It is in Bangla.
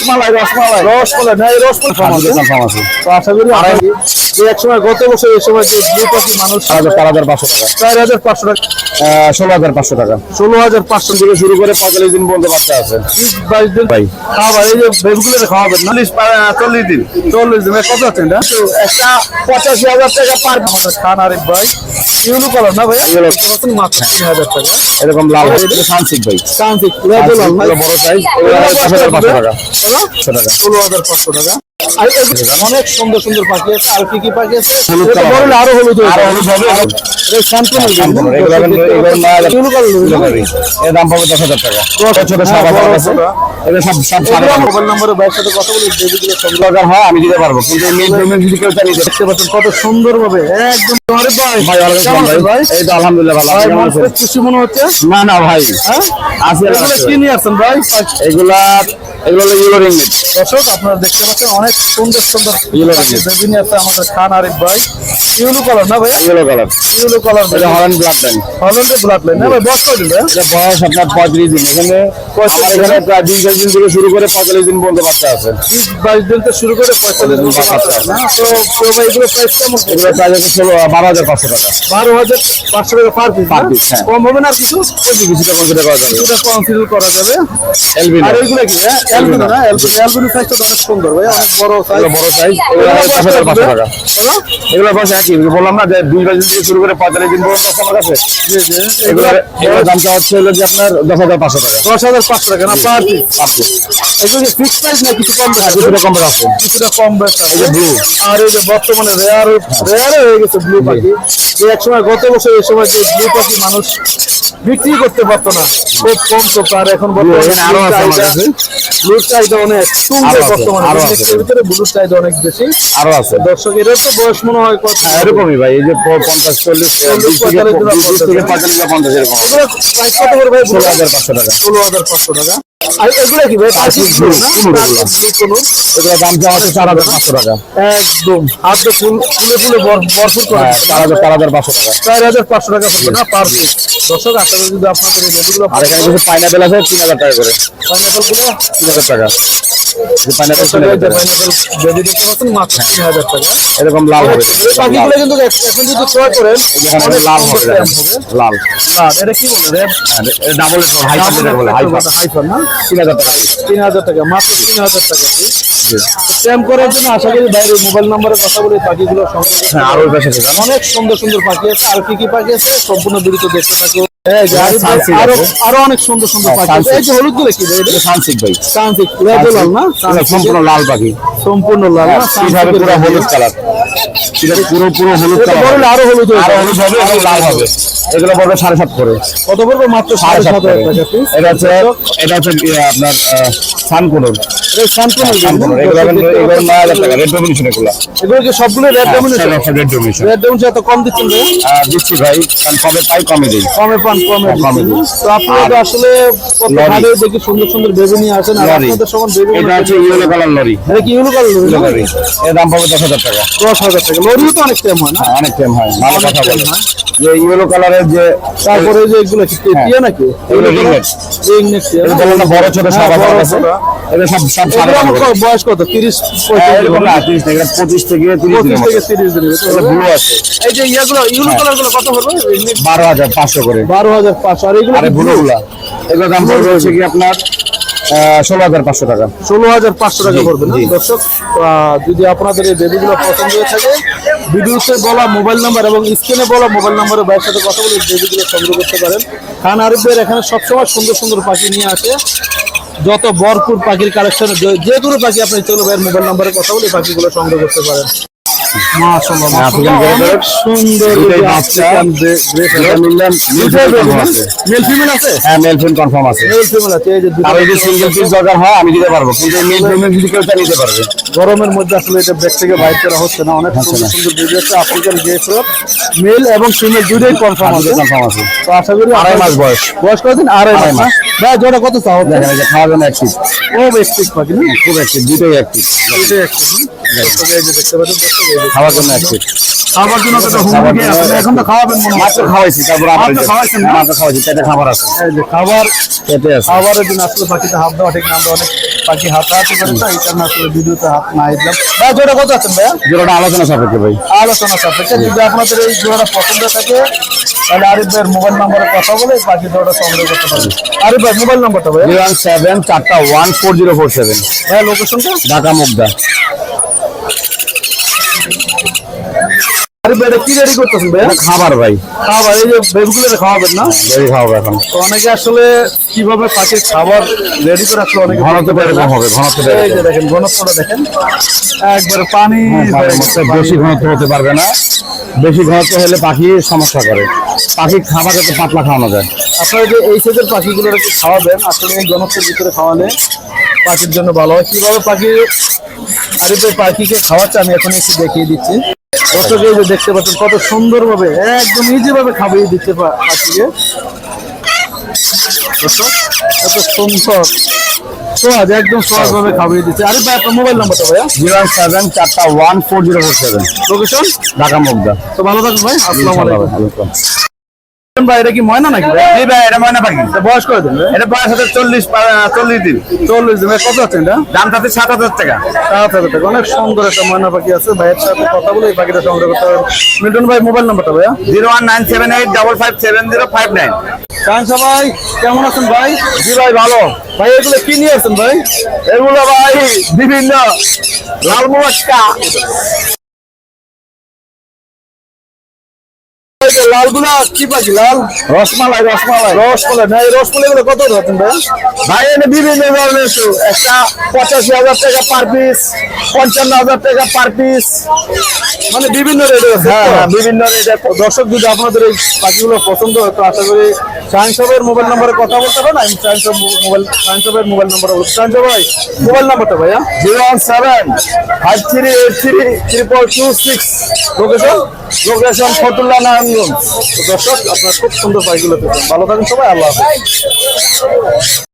রসমালাই রসমালাই। রসমালাই রসমালাই তো আশা করি এক সময় গত বছর এই সময় যে ব্লু পাখি মানুষ চার হাজার পাঁচশো টাকা। চার হাজার পাঁচশো টাকা। ষোলো হাজার পাঁচশো টাকা। ষোলো হাজার পাঁচশো থেকে শুরু করে পঁয়তাল্লিশ দিন পর্যন্ত বাচ্চা আছে। বিশ বাইশ দিন ভাই। খাবার এই যে বেবগুলো খাওয়াবেন চল্লিশ চল্লিশ দিন। চল্লিশ দিন কত আছেন এটা? একটা পঁচাশি হাজার টাকা পার খান আরিফ ভাই। ইউলু কালার না ভাই। মাত্র তিন হাজার টাকা। এরকম লাল সানসিক ভাই এগুলো বড় সাইজ পাঁচ হাজার? পাঁচশো টাকা। ষোলো হাজার পাঁচশো টাকা। আর অনেক সুন্দর সুন্দর পাখি আছে। আর কি কি পাখি আছে? আরও হলুদ আরও হলুদ হবে? এটা শান্তনুর জন্য। এগুলো এগুলো নয় হাজার ইউলু কালার এগুলো না? করি। এর দাম পাবে দশ হাজার টাকা। ছোট সাদা বড় কালার আছে ছোট। সব সব সাদা এগুলো কালার। মোবাইল নম্বরে ভাইয়ের সাথে কথা বলে বেবিগুলো দরকার হয় আমি দিতে পারব। কিন্তু মেল পেমেন্ট যদি কেউ চাই দেখতে পাচ্ছেন কত সুন্দর ভাবে একদম আরে ভাই। ভাই ওয়ালাইকুম ভাই এই তো আলহামদুলিল্লাহ ভালো ভাই মন খুশি মনে হচ্ছে? না না ভাই। হ্যাঁ? আছি এগুলো আছি। কি নিয়ে আসছেন ভাই? এগুলা এগুলো হলো ইউরো রিংনেট দর্শক আপনারা দেখতে পাচ্ছেন অনেক সুন্দর সুন্দর। রঙের। বেবি আমাদের খান আরিফ ভাই ইউলু কালার না ভাই? ইয়েলো কালার ইউলু কালার এটা হরেন ব্লাড লাইন হল্যান্ডের ব্লাড লাইন না ভাই বস করে দিলে এটা বয়স আপনার পঁয়ত্রিশ দিন। এখানে এখানে প্রায় দিন চার দিন থেকে শুরু করে পঁয়তাল্লিশ দিন পর্যন্ত বাচ্চা আছে। বিশ বাইশ দিন থেকে শুরু করে পঁয়তাল্লিশ দিন বাচ্চা আছে। তো তো ভাই এগুলো প্রাইস কেমন? এগুলো প্রায় আছে ষোলো বারো হাজার পাঁচশো টাকা। বারো হাজার পাঁচশো টাকা পার পিস Per piece, হ্যাঁ। কম হবে না কিছু? কিছু কিছুটা কনসিডার করা যাবে। কিছুটা কনসিডার করা যাবে। এলবিনো আর এইগুলো কি হ্যাঁ? না অ্যালবিনো অ্যালবিনো সাইজটা অনেক সুন্দর ভাই অনেক বড় সাইজ বড় সাইজ এগুলো পাঁচশো টাকা। এগুলো বয়স একই। বললাম না যে বিশ বাইশ দিন থেকে শুরু করে পঁয়তাল্লিশ দিন পর্যন্ত আছে। আমার কাছে এগুলোর দামটা হচ্ছে হলো যে আপনার দশ হাজার পাঁচশো টাকা। দশ হাজার পাঁচশো টাকা না পার পিস পাঁচশো এগুলো ফিক্স প্রাইস না কিছু কম বেশি কিছুটা কম আছে কিছুটা কম বেশি এই যে blue। আর এই যে বর্তমানে রেয়ার রেয়ার হয়ে গেছে ব্লু পাখি। যে এক গত বছর এই সময় যে ব্লু পাখি মানুষ বিক্রি করতে পারতো না খুব কম তো এখন এখানে আরও আছে ব্লুর চাহিদা অনেক আরও আছে, বর্তমানে। আরও আছে। ভিতরে ব্লুর চাহিদা অনেক বেশি। আরও আছে। দর্শক এর তো বয়স মনে হয় কত? এরকমই ভাই এই যে থেকে থেকে এরকম প্রাইস কত করে ভাই? টাকা। আর এগুলো কি ভাই? এগুলো। দাম চার হাজার পাঁচশো টাকা। একদম। হাত ফুল ফুলে ফুলে ভরপুর করে হ্যাঁ চার হাজার চার হাজার পাঁচশো টাকা। চার হাজার পাঁচশো টাকা পড়বে না পার পিস দর্শক আসলে যদি আপনাদের এই লেবুগুলো আর এখানে কিছু পাইনাপেল আছে তিন হাজার টাকা করে। পাইনাপেলগুলো? তিন হাজার টাকা। তিন হাজার টাকা দেখতে পাচ্ছেন মাত্র তিন হাজার টাকা। এরকম লাল হবে এই পাখিগুলো কিন্তু এখন যদি ক্রয় করেন অনেক লাল সুন্দর হবে। লাল। না এটা কি বলে? ডাবল হাই বলে হাই হাইফার না? তিন হাজার টাকা। তিন হাজার টাকা মাত্র তিন হাজার টাকা স্ট্যাম্প করার জন্য আশা করি বাইরে মোবাইল নাম্বারে কথা বলে পাখিগুলো সংগ্রহ হ্যাঁ আরও অনেক সুন্দর সুন্দর পাখি আছে আর কি কি পাখি আছে সম্পূর্ণ বিরত দেখতে থাকো। আরও অনেক সুন্দর সুন্দর পাখি। এই যে হলুদগুলো কি ভাই? সানসিক ভাই। সানসিক রেড লাল না? সম্পূর্ণ লাল পাখি। সম্পূর্ণ লাল না? পুরো হলুদ কালার। পুরো পুরো হলুদ কালার আরও হলুদ হয়ে আরও হলুদ হবে এবং লাল হবে। এগুলো পড়বে সাড়ে সাত করে। কত পড়বে? মাত্র সাড়ে সাত টাকা এটা হচ্ছে এটা হচ্ছে আপনার সানকুনুর। এটা শান্তনুর এগুলো এগুলো এগুলো নয় হাজার টাকা রেড ডোমিনেশন এগুলো। এগুলো কি সবগুলো red domination? Red domination. Red domination এত কম দিচ্ছেন ভাই? দিচ্ছি ভাই কারণ কবে পাই কমে দিই। কমে পান কমে কমে দিচ্ছেন। তো আপনারা আসলে কত দেখি সুন্দর সুন্দর বেবি নিয়ে আসেন আর আপনাদের সমান বেবি এটা হচ্ছে ইয়েলো কালার লরি। এটা কি ইউলো কালার লরি? এর দাম পাবে দশ হাজার টাকা। দশ হাজার টাকা। লরিও তো অনেক টাইম হয় না? হ্যাঁ, অনেক টাইম হয়। ভালো কথা হয়। যে ইয়েলো কালারের যে তারপরে যে এগুলো টিয়া নাকি? এগুলো এটা বড় ছোট হ্যাঁ, সব আছে। এটা সব সব বয়স কত? তিরিশ হ্যাঁ, এরকম না পঁয়ত্রিশ তিরিশ থেকে পঁচিশ থেকে তিরিশ পঁচিশ দিনের থেকে মতো। তিরিশ এটা ব্লু আছে। এই যে ইয়েগুলো ইউলো কালারগুলো কত হাজার পাঁচশো করে। বারো হাজার পাঁচশো। আর এগুলো আরে ব্লু গুলা। এগুলো দাম পড়বে হচ্ছে কি আপনার? ষোলো হাজার পাঁচশো টাকা। ষোলো হাজার পাঁচশো টাকা। দর্শক যদি আপনাদের এই বেবিগুলো পছন্দ হয়ে থাকে ভিডিওতে বলা মোবাইল নাম্বার এবং স্ক্রিনে বলা মোবাইল নাম্বারে ভাইয়ের সাথে কথা বলে এই বেবিগুলো সংগ্রহ করতে পারেন। খান আরিফের এখানে সবসময় সুন্দর সুন্দর পাখি নিয়ে আসে। যত ভরপুর পাখির কালেকশন যে কোনো পাখি আপনি চলো ভাইয়ের মোবাইল নাম্বারে কথা বলে পাখিগুলো সংগ্রহ করতে পারেন। হ্যাঁ হয় গরমের মধ্যে আসলে এটা ব্যাগ থেকে বাইর করা হচ্ছে না অনেক সুন্দর সুন্দর বেবি আফ্রিকান ফ্রক মেল এবং ফিমেল দুটোই কনফার্ম আছে কনফার্ম আছে তো আশা করি আড়াই মাস বয়স বয়স কতদিন আড়াই মাস? ভাই জোড়া কত চাও দেখেন এই যে খাওয়ার জন্য অ্যাক্টিভ ও বেস্টিক পাখি না খুব অ্যাক্টিভ দুটোই অ্যাক্টিভ দুটোই একটু খাওয়ার জন্য অ্যাক্টিভ খাবার জন্য খাবার জন্য এখন তো খাওয়াবেন মাত্র খাওয়াইছি তারপর আবার মাত্র খাওয়াইছেন মাত্র খাওয়াইছি পেটে খাবার আছে। খাবার পেটে আছে। খাবারের দিন আসলে পাখিতে হাত দেওয়া ঠিক না আমরা অনেক পাখি হাতাহাতি করে তো এই কারণে আসলে ভিডিওতে হাত না দিলাম। ভাই জোড়া কত আছেন ভাইয়া? জোড়াটা আলোচনা সাপেক্ষে ভাই। আলোচনা সাপেক্ষে। যদি আপনাদের এই জোড়াটা পছন্দ থাকে তাহলে আরিফ ভাইয়ের মোবাইল নাম্বারে কথা বলে পাখি জোড়াটা সংগ্রহ করতে পারবেন আরিফ ভাই মোবাইল নাম্বারটা জিরো ওয়ান সেভেন চারটা one four zero four seven. ভাইয়া লোকেশনটা ঢাকা মুগদা। ভাই কি রেডি করতেছেন এটা খাবার ভাই। খাবার এই যে খাওয়াবেন না? খাওয়াবো এখন। তো অনেকে আসলে কীভাবে পাখির খাবার রেডি করে আসলে অনেকে ঘনত্ব এরকম হবে ঘনত্ব এই যে দেখেন ঘনত্বটা দেখেন। একবারে পানি হয়ে বেশি ঘনত্ব হতে পারবে না। বেশি ঘনত্ব হলে পাখি সমস্যা করে। পাখি খাবার যাতে পাতলা খাওয়ানো যায়। আপনারা যে এই সাইজের পাখিগুলো একটু খাওয়াবেন আসলে এই ঘনত্বের ভিতরে খাওয়ালে পাখির জন্য ভালো হয়। কীভাবে পাখি আরে ভাই পাখিকে খাওয়াচ্ছে আমি এখন একটু দেখিয়ে দিচ্ছি। দর্শক এই যে দেখতে পাচ্ছেন কত সুন্দরভাবে একদম ইজি ভাবে খাইয়ে দিচ্ছে পা- পাখিকে দর্শক এত সুন্দর। সহজ একদম সহজভাবে খাইয়ে দিচ্ছে। আরে ভাই আপনার মোবাইল নাম্বারটা ভাইয়া? জিরো সেভেন চারটা one four zero four seven. Location Dhaka Mugda. তো ভালো থাকবেন ভাই আসসালামু আলাইকুম। ভাই ভাই এটা কি ময়না নাকি ভাই? জি ভাই এটা ময়না পাখি। বয়স করে দিন এটা বয়স হচ্ছে চল্লিশ চল্লিশ দিন। চল্লিশ দিন। ভাই কত আছেন এটা? দাম তাতে সাত হাজার টাকা। সাত হাজার টাকা। অনেক সুন্দর একটা ময়না পাখি আছে। ভাইয়ের সাথে কথা বলে এই পাখিটা সংগ্রহ করতে হবে। মিল্টন ভাই মোবাইল নাম্বারটা ভাইয়া? Zero one nine seven eight double five seven zero five nine. কান সবাই কেমন আছেন ভাই? জি ভাই ভালো। ভাই এগুলো কি নিয়ে আছেন ভাই? এগুলো ভাই বিভিন্ন লাল মুবাক্কা যে লালগুলা কি পাখি লাল? রসমালাই রসমালাই। রসমালাই। না এই রসমালাই গুলো কত আছেন ভাই? ভাই এনে বিভিন্ন ধরনের একটা পঁচাশি হাজার টাকা পার পিস পঞ্চান্ন হাজার টাকা পার পিস মানে বিভিন্ন রেট হ্যাঁ হ্যাঁ বিভিন্ন রেটে দর্শক যদি আপনাদের এই পাখিগুলো পছন্দ হয় তো আশা করি সায়েন্স শপের মোবাইল নাম্বারে কথা বলতে পারেন আমি সায়েন্স মোবাইল সায়েন্স শপের মোবাইল নাম্বার সায়েন্স ভাই মোবাইল নাম্বারটা ভাইয়া? Zero one seven five three eight three triple two six location location Fatullah Narayanganj. দর্শক আপনার খুব সুন্দর পাখিগুলো পেতেন ভালো থাকেন সবাই আল্লাহ হাফেজ।